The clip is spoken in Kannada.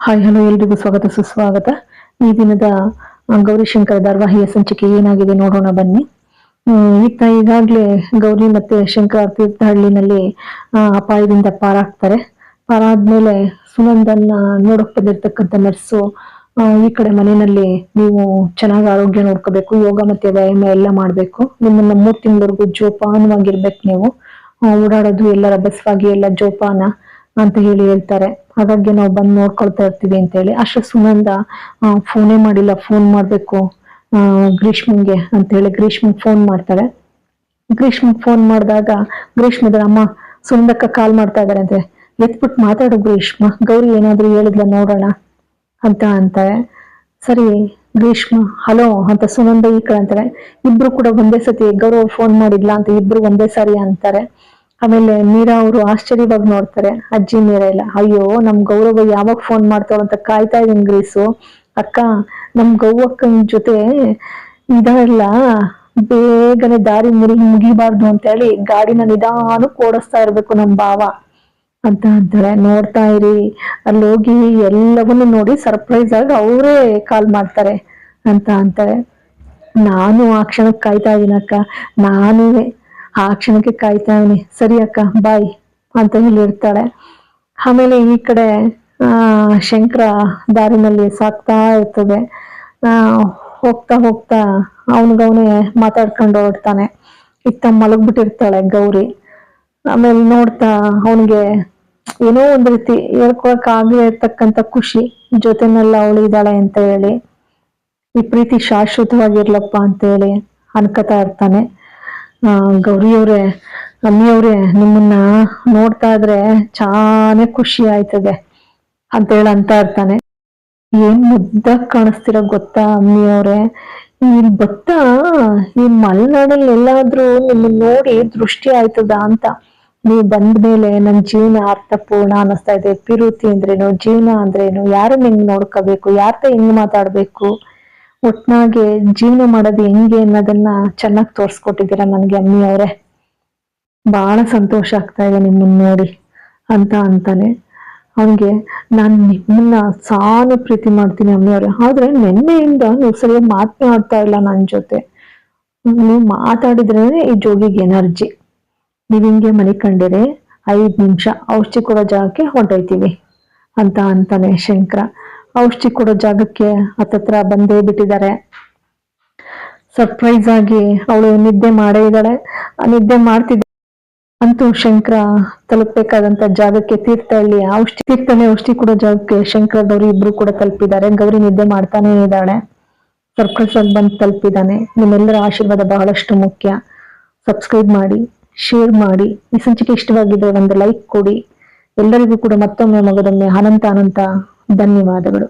ಹಾಯ್ ಹಲೋ ಎಲ್ರಿಗೂ ಸ್ವಾಗತ, ಸುಸ್ವಾಗತ. ಈ ದಿನದ ಗೌರಿಶಂಕರ ಧಾರವಾಹಿಯ ಸಂಚಿಕೆ ಏನಾಗಿದೆ ನೋಡೋಣ ಬನ್ನಿ. ಈತ ಈಗಾಗಲೇ ಗೌರಿ ಮತ್ತೆ ಶಂಕರ ತೀರ್ಥಹಳ್ಳಿನಲ್ಲಿ ಅಪಾಯದಿಂದ ಪಾರಾಗ್ತಾರೆ. ಪಾರಾದ್ಮೇಲೆ ಸುನಂದನ್ನ ನೋಡಕ್ ಬಂದಿರ್ತಕ್ಕಂಥ ನರ್ಸು ಈ ಕಡೆ ಮನೆಯಲ್ಲಿ ನೀವು ಚೆನ್ನಾಗಿ ಆರೋಗ್ಯ ನೋಡ್ಕೋಬೇಕು, ಯೋಗ ಮತ್ತೆ ವ್ಯಾಯಾಮ ಎಲ್ಲ ಮಾಡ್ಬೇಕು. ನಿಮ್ಮನ್ನ ಮೂರ್ ತಿಂಗಳವರೆಗೂ ಜೋಪಾನವಾಗಿರ್ಬೇಕು ನೀವು. ಓಡಾಡೋದು ಎಲ್ಲ ರಭಸ್ವಾಗಿ ಎಲ್ಲ ಜೋಪಾನ ಅಂತ ಹೇಳಿ ಹೇಳ್ತಾರೆ. ಹಾಗಾಗಿ ನಾವು ಬಂದು ನೋಡ್ಕೊಳ್ತಾ ಇರ್ತೀವಿ ಅಂತ ಹೇಳಿ ಅಷ್ಟು ಸುನಂದ ಫೋನೇ ಮಾಡಿಲ್ಲ ಫೋನ್ ಮಾಡ್ಬೇಕು ಆ, ಗ್ರೀಷ್ಮಂಗೆ ಅಂತ ಹೇಳಿ ಗ್ರೀಷ್ಮಂಗ್ ಫೋನ್ ಮಾಡ್ತಾಳೆ ಗ್ರೀಷ್ಮಂಗ್ ಫೋನ್ ಮಾಡಿದಾಗ ಗ್ರೀಷ್ಮದ ಅಮ್ಮ ಸುನಂದಕ್ಕ ಕಾಲ್ ಮಾಡ್ತಾ ಇದಾರೆ ಅಂತೆ. ಎತ್ಬಿಟ್ಟು ಮಾತಾಡು ಗ್ರೀಷ್ಮ. ಗೌರಿ ಏನಾದ್ರು ಹೇಳಿದ್ಲ ನೋಡೋಣ ಅಂತ ಅಂತಾರೆ. ಸರಿ ಗ್ರೀಷ್ಮ ಹಲೋ ಅಂತ ಸುನಂದ ಈ ಕಡೆ ಅಂತಾರೆ. ಇಬ್ರು ಕೂಡ ಒಂದೇ ಸತಿ ಗೌರವ್ ಫೋನ್ ಮಾಡಿದ್ಲಾ ಅಂತ ಇಬ್ರು ಒಂದೇ ಸಾರಿ ಅಂತಾರೆ. ಆಮೇಲೆ ಮೀರಾ ಅವರು ಆಶ್ಚರ್ಯವಾಗಿ ನೋಡ್ತಾರೆ, ಅಜ್ಜಿ ಮೀರಾ ಇಲ್ಲ. ಅಯ್ಯೋ, ನಮ್ ಗೌರವ ಯಾವಾಗ ಫೋನ್ ಮಾಡ್ತಾವ ಅಂತ ಕಾಯ್ತಾ ಇದ್ದೀನಿ ಗ್ರೀಸು. ಅಕ್ಕ, ನಮ್ ಗೌವಕ್ಕನ್ ಜೊತೆ ಇದಲ್ಲ ಬೇಗನೆ ದಾರಿ ಮುರಿ ಮುಗಿಬಾರ್ದು ಅಂತ ಹೇಳಿ ಗಾಡಿನ ನಿಧಾನಕ್ಕೆ ಓಡಿಸ್ತಾ ಇರ್ಬೇಕು ನಮ್ ಭಾವ. ಅಂತ ಅಂತಾರೆ. ನೋಡ್ತಾ ಇರಿ. ಅಲ್ಲಿ ಹೋಗಿ ಎಲ್ಲವನ್ನೂ ನೋಡಿ ಸರ್ಪ್ರೈಸ್ ಆಗಿ ಅವರೇ ಕಾಲ್ ಮಾಡ್ತಾರೆ ಅಂತ ಅಂತಾರೆ. ನಾನು ಆ ಕ್ಷಣಕ್ಕೆ ಕಾಯ್ತಾ ಇದ್ದೀನಕ್ಕ ನಾನು ಆ ಕ್ಷಣಕ್ಕೆ ಕಾಯ್ತಾ ಇದೀನಿ ಸರಿ ಅಕ್ಕ ಬಾಯ್ ಅಂತ ಹೇಳಿರ್ತಾಳೆ. ಆಮೇಲೆ ಈ ಕಡೆ ಶಂಕರ ದಾರಿನಲ್ಲಿ ಸಾಕ್ತಾ ಇರ್ತದೆ. ಹೋಗ್ತಾ ಹೋಗ್ತಾ ಅವನಿಗವನೇ ಮಾತಾಡ್ಕೊಂಡು ಹೊರಡ್ತಾನೆ. ಇತ್ತ ಮಲಗ್ಬಿಟ್ಟಿರ್ತಾಳೆ ಗೌರಿ. ಆಮೇಲೆ ನೋಡ್ತಾ ಅವನಿಗೆ ಏನೋ ಒಂದು ರೀತಿ ಹೇಳ್ಕೊಳಕ್ ಆಗದೆ ಇರ್ತಕ್ಕಂಥ ಖುಷಿ, ಜೊತೆನೆಲ್ಲ ಅವಳು ಇದ್ದಾಳೆ ಅಂತ ಹೇಳಿ. ಈ ಪ್ರೀತಿ ಶಾಶ್ವತವಾಗಿರ್ಲಪ್ಪ ಅಂತ ಹೇಳಿ ಅನ್ಕೋತಾ ಇರ್ತಾನೆ. ಆ ಗೌರಿಯವ್ರೆ ಅಮ್ಮಿಯವ್ರೆ ನಿಮ್ಮನ್ನ ನೋಡ್ತಾ ಇದ್ರೆ ಚಾನೆ ಖುಷಿ ಆಯ್ತದೆ ಅಂತ ಹೇಳ ಅಂತ ಇರ್ತಾನೆ. ಏನ್ ಮುದ್ದ ಕಾಣಿಸ್ತೀರ ಗೊತ್ತಾ ಅಮ್ಮಿಯವ್ರೆ ಈ ಗೊತ್ತಾ ಈ ಮಲೆನಾಡಲ್ಲಿ ಎಲ್ಲಾದ್ರೂ ನಿಮ್ಮನ್ನ ನೋಡಿ ದೃಷ್ಟಿ ಆಯ್ತದ ಅಂತ. ನೀವು ಬಂದ್ಮೇಲೆ ನನ್ ಜೀವನ ಅರ್ಥಪೂರ್ಣ ಅನಿಸ್ತಾ ಇದೆ. ಪಿರುತಿ ಅಂದ್ರೇನು, ಜೀವನ ಅಂದ್ರೇನು, ಯಾರನ್ನ ಹೆಂಗ್ ನೋಡ್ಕೋಬೇಕು, ಯಾರ್ತ ಹೆಂಗ್ ಮಾತಾಡ್ಬೇಕು? ಒಟ್ನಾಗೆ ಜೀವನ ಮಾಡೋದು ಹೆಂಗೆ ಅನ್ನೋದನ್ನ ಚೆನ್ನಾಗಿ ತೋರಿಸ್ಕೊಟ್ಟಿದ್ದೀರಾ ನನ್ಗೆ ಅಮ್ಮಿ ಅವರೇ ಬಹಳ ಸಂತೋಷ ಆಗ್ತಾ ಇದೆ ನಿಮ್ಮನ್ನ ನೋಡಿ ಅಂತ ಅಂತಾನೆ. ಅವನಿಗೆ ನಾನು ನಿಮ್ಮನ್ನ ಸಾನು ಪ್ರೀತಿ ಮಾಡ್ತೀನಿ ಅಮ್ಮಿಯವ್ರೆ. ಆದ್ರೆ ನಿನ್ನೆಯಿಂದ ನೀವು ಸರಿಯಾಗಿ ಮಾತನಾಡ್ತಾ ಇಲ್ಲ ನನ್ನ ಜೊತೆ. ನೀವು ಮಾತಾಡಿದ್ರೆ ಈ ಜೋಗಿಗೆ ಎನರ್ಜಿ. ನೀವು ಹಿಂಗೆ ಮನೆ ಕಂಡಿರಿ ಐದ್ ನಿಮಿಷ ಔಷಧಿ ಕೊಡೋ ಜಾಗಕ್ಕೆ ಹೊಂಟೋಯ್ತೀವಿ ಅಂತ ಅಂತಾನೆ ಶಂಕರ. ಔಷಧಿ ಕೊಡೋ ಜಾಗಕ್ಕೆ ಹತ್ತತ್ರ ಬಂದೇ ಬಿಟ್ಟಿದ್ದಾರೆ. ಸರ್ಪ್ರೈಸ್ ಆಗಿ ಅವಳು ನಿದ್ದೆ ಮಾಡೇ ಇದ್ದಾಳೆ. ನಿದ್ದೆ ಮಾಡ್ತಿದ್ದ ಅಂತೂ ಶಂಕರ ತಲುಪಬೇಕಾದಂತ ಜಾಗಕ್ಕೆ ತೀರ್ಥಹಳ್ಳಿ ಔಷಧಿ ತೀರ್ಥಹಳ್ಳಿ ಔಷಧಿ ಕೊಡೋ ಜಾಗಕ್ಕೆ ಶಂಕರ ಗೌರಿ ಇಬ್ರು ಕೂಡ ತಲುಪಿದ್ದಾರೆ. ಗೌರಿ ನಿದ್ದೆ ಮಾಡ್ತಾನೆ ಇದ್ದಾಳೆ. ಸರ್ಪ್ರೈಸ್ ಆಗಿ ಬಂದು ತಲುಪಿದ್ದಾನೆ. ನಿಮ್ಮೆಲ್ಲರ ಆಶೀರ್ವಾದ ಬಹಳಷ್ಟು ಮುಖ್ಯ. ಸಬ್ಸ್ಕ್ರೈಬ್ ಮಾಡಿ ಶೇರ್ ಮಾಡಿ. ಈ ಸಂಚಿಕೆ ಇಷ್ಟವಾಗಿದ್ರೆ ಒಂದು ಲೈಕ್ ಕೊಡಿ. ಎಲ್ಲರಿಗೂ ಕೂಡ ಮತ್ತೊಮ್ಮೆ ಮಗದೊಮ್ಮೆ ಅನಂತ ಅನಂತ ಧನ್ಯವಾದಗಳು.